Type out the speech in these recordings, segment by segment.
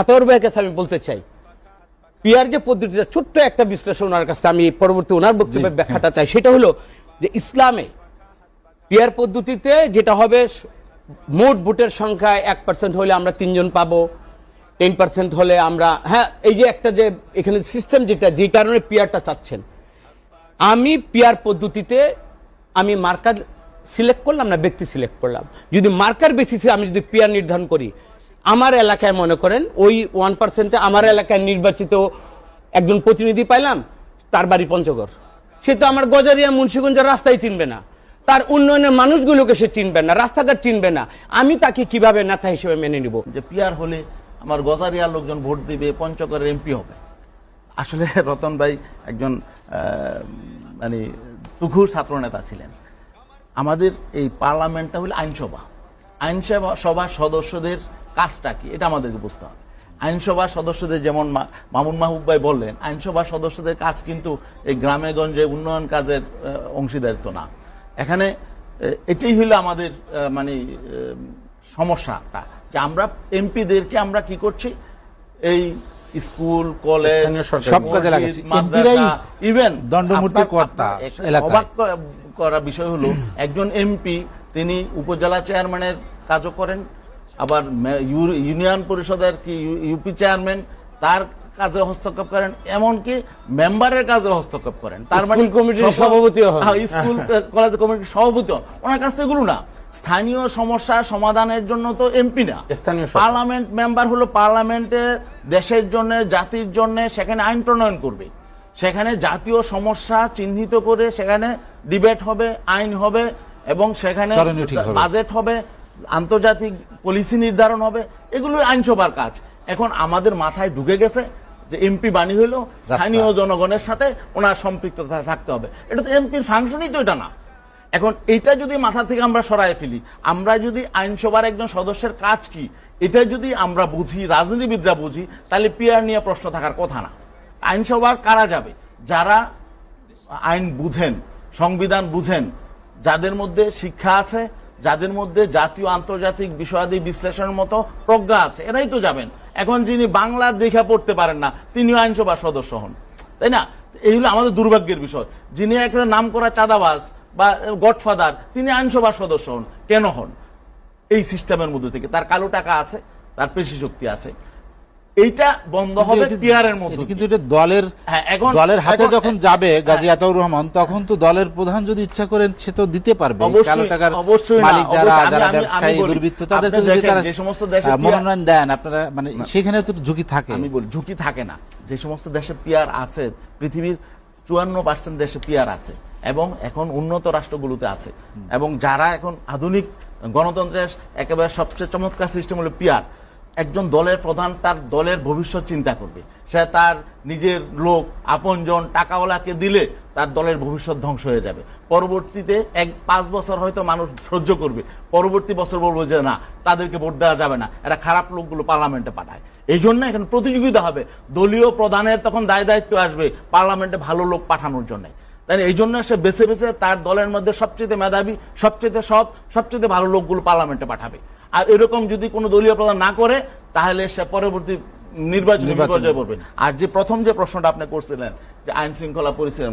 আতর ভাইয়ের কাছে আমি বলতে চাই পিয়ার যে পদ্ধতিটা ছোট্ট একটা বিশ্লেষণ ওনার কাছে আমি পরবর্তী ওনার বক্তব্যে ব্যাখ্যাটা চাই। সেটা হলো যে ইসলামে পিয়ার পদ্ধতিতে যেটা হবে মোট ভোটের সংখ্যা এক পার্সেন্ট হলে আমরা তিনজন পাবো টেন পার্সেন্ট হলে আমরা হ্যাঁ এই যে একটা যে এখানে সিস্টেম যেটা যে কারণে পিয়ারটা চাচ্ছেন। আমি পিয়ার পদ্ধতিতে আমি মার্কার সিলেক্ট করলাম না ব্যক্তি সিলেক্ট করলাম? যদি মার্কার বেসিসে আমি যদি পিয়ার নির্ধারণ করি আমার এলাকায় মনে করেন ওই ওয়ান পার্সেন্টে আমার এলাকায় নির্বাচিত একজন প্রতিনিধি পাইলাম তার বাড়ি পঞ্চগড়। সে তো আমার গজারিয়া মুন্সিগঞ্জের রাস্তায় চিনবে না। তার উন্নয়নের মানুষগুলোকে সে চিনবে না রাস্তাঘাট চিনবে না। আমি তাকে কীভাবে নেতা হিসেবে মেনে নিব? যে পিয়ার হলে আমার গজারিয়ার লোকজন ভোট দিবে পঞ্চগড়ের এমপি হবে। আসলে রতন ভাই একজন মানে তুখুর ছাত্রনেতা ছিলেন। আমাদের এই পার্লামেন্টটা হলো আইনসভা। আইনসভা সভার সদস্যদের কাজটা কি এটা আমাদেরকে বুঝতে হবে আইনসভার সদস্যদের যেমন মামুন মাহবুব ভাই বললেন আইনসভার সদস্যদের কাজ কিন্তু এই গ্রামে গঞ্জে উন্নয়ন কাজের অংশীদারিত্ব না এখানে এটাই হলো আমাদের মানে সমস্যাটা যে আমরা এমপিদেরকে আমরা কি করছি এই স্কুল কলেজ সব কাজে লাগাচ্ছি। মাদ্রাসা, ইভেন দণ্ডমূর্তি কর্তা। অবাক করা বিষয় হলো একজন এমপি তিনি উপজেলা চেয়ারম্যানের কাজও করেন আবার ইউনিয়ন পরিষদের কি ইউপি চেয়ারম্যান তার কাজে হস্তক্ষেপ করেন এমনকি মেম্বারের কাজে হস্তক্ষেপ করেন। তার মানে স্কুল কমিটির সকল-। হ্যাঁ, স্কুল কলেজ কমিটির সভাপতি ওনার কাছ থেকে না। স্থানীয় সমস্যা সমাধানের জন্য তো এমপি না। স্থানীয় পার্লামেন্ট মেম্বার হলো পার্লামেন্টে দেশের জন্য জাতির জন্য সেখানে আইন প্রণয়ন করবে। সেখানে জাতীয় সমস্যা চিহ্নিত করে সেখানে ডিবেট হবে আইন হবে এবং সেখানে। বাজেট হবে আন্তর্জাতিক পলিসি নির্ধারণ হবে এগুলো আইনসভার কাজ। এখন আমাদের মাথায় ঢুকে গেছে যে এমপি বাণী হলো স্থানীয় জনগণের সাথে ওনার সম্পৃক্ততা থাকতে হবে। এটা তো এমপির ফাংশনই তো এটা না। এখন এটা যদি মাথা থেকে আমরা সরায় ফেলি আমরা যদি আইনসভার একজন সদস্যের কাজ কি? এটা যদি আমরা বুঝি রাজনীতিবিদরা বুঝি তাহলে পিয়ার নিয়ে প্রশ্ন থাকার কথা না। আইনসভার কারা যাবে? যারা আইন বুঝেন সংবিধান বুঝেন যাদের মধ্যে শিক্ষা আছে যাদের মধ্যে জাতীয় আন্তর্জাতিক বিষয়াদি বিশ্লেষণের মতো প্রজ্ঞা আছে, এরাই তো যাবেন। এখন যিনি বাংলা দেখা পড়তে পারেন না, তিনিও আইনসভার সদস্য হন। তাই না? এই হলো আমাদের দুর্ভাগ্যের বিষয়। যিনি একটা নাম করা চাঁদাবাজ বা গডফাদার, তিনি আইনসভার সদস্য হন। কেন হন? এই সিস্টেমের মধ্যে থেকে। তার কালো টাকা আছে, তার পেশি শক্তি আছে। এইটা বন্ধ হবে পিয়ারের মধ্যে কিন্তু এটা দলের হ্যাঁ, এখন- দলের হাতে যখন যাবে গাজী হ্যাঁ। আতাউর রহমান তখন তো দলের প্রধান যদি ইচ্ছা করেন সে তো দিতে পারবে। কালো টাকার অবশ্যই না, মালিক যারা যারা ব্যবসায়ী দুর্বৃত্ত তাদেরকে যদি তারা যে সমস্ত দেশে মনোনয়ন দেন আপনারা মানে সেখানে তো ঝুঁকি থাকে। আমি বলি ঝুঁকি থাকে না। যে সমস্ত দেশে পিয়ার আছে পৃথিবীর চুয়ান্ন পার্সেন্ট দেশে পিয়ার আছে এবং এখন উন্নত রাষ্ট্রগুলোতে আছে। এবং যারা এখন আধুনিক গণতন্ত্রের একেবারে সবচেয়ে চমৎকার সিস্টেম হলো পিয়ার একজন দলের প্রধান তার দলের ভবিষ্যৎ চিন্তা করবে। সে তার নিজের লোক, আপনজন, টাকাওয়ালাকে দিলে তার দলের ভবিষ্যৎ ধ্বংস হয়ে যাবে। পরবর্তীতে এক পাঁচ বছর হয়তো মানুষ সহ্য করবে। পরবর্তী বছর বলব যে না, তাদেরকে ভোট দেওয়া যাবে না। এরা খারাপ লোকগুলো পার্লামেন্টে পাঠায়। এই জন্য এখানে প্রতিযোগিতা হবে। দলীয় প্রধানের তখন দায় দায়িত্ব আসবে পার্লামেন্টে ভালো লোক পাঠানোর জন্য। তাই এই জন্য সে বেছে বেছে তার দলের মধ্যে সবচেয়ে মেধাবী, সবচেয়ে সৎ, সবচেয়ে ভালো লোকগুলো পার্লামেন্টে পাঠাবে। আর এরকম যদি কোনো দলীয় প্রধান না করে তাহলে সে পরবর্তী নির্বাচনী বিপর্যয়ে পড়বে। আর যে প্রথম যে প্রশ্নটা আপনি করছিলেন যে আইন শৃঙ্খলা পরিস্থিতি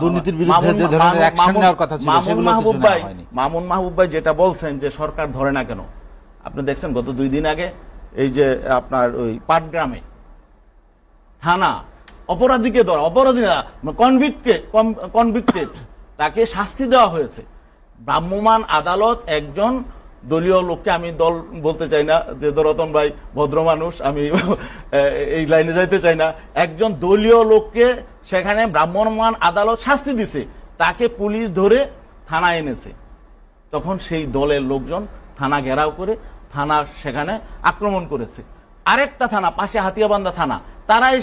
দুর্নীতির বিরুদ্ধে মামুন- যে ধরনের মামুন- নেওয়ার কথা ছিল, মামুন মাহবুব ভাই মামুন মাহবুব ভাই যেটা বলছেন যে সরকার ধরে না কেন? আপনি দেখছেন গত দুই দিন আগে এই যে আপনার ওই পাটগ্রামে থানা অপরাধীকে ধরা অপরাধী না কনভিক্টকে কনভিক্টেড তাকে শাস্তি দেওয়া হয়েছে। ভ্রাম্যমাণ আদালত একজন দলীয় লোককে আমি দল বলতে চাই না, যে রতন ভাই ভদ্র মানুষ, আমি এই লাইনে যাইতে চাই না। একজন দলীয় লোককে সেখানে ব্রাহ্মণমান আদালত শাস্তি দিছে, তাকে পুলিশ ধরে থানায় এনেছে। তখন সেই দলের লোকজন থানা ঘেরাও করে থানা সেখানে আক্রমণ করেছে। আরেকটা থানা, পাশে হাতিয়াবান্ধা থানা, তারাই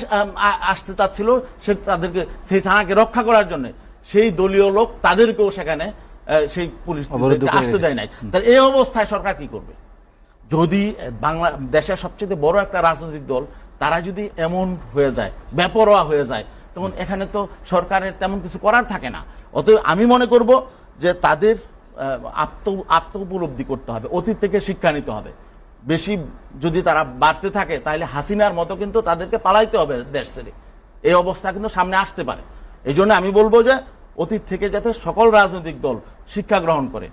আসতে চাচ্ছিল সে তাদেরকে, সেই থানাকে রক্ষা করার জন্য। সেই দলীয় লোক তাদেরকেও সেখানে সেই পুলিশ আসতে দেয় নাই। তাহলে এই অবস্থায় সরকার কি করবে? যদি বাংলা দেশের সবচেয়ে বড় একটা রাজনৈতিক দল তারা যদি এমন হয়ে যায় বেপরোয়া হয়ে যায় তখন এখানে তো সরকারের তেমন কিছু করার থাকে না। অতএব আমি মনে করব যে তাদের আত্ম আত্ম উপলব্ধি করতে হবে অতীত থেকে শিক্ষা নিতে হবে। বেশি যদি তারা বাড়তে থাকে তাহলে হাসিনার মতো কিন্তু তাদেরকে পালাইতে হবে দেশ ছেড়ে। এই অবস্থা কিন্তু সামনে আসতে পারে। এই জন্য আমি বলব যে অতীত থেকে যাতে সকল রাজনৈতিক দল শিক্ষা গ্রহণ করে।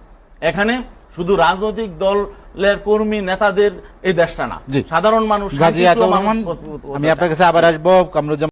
এখানে শুধু রাজনৈতিক দলের কর্মী নেতাদের এই দেশটা না। সাধারণ মানুষ আমি আপনার কাছে আবার আসব। কামরুজ্জামান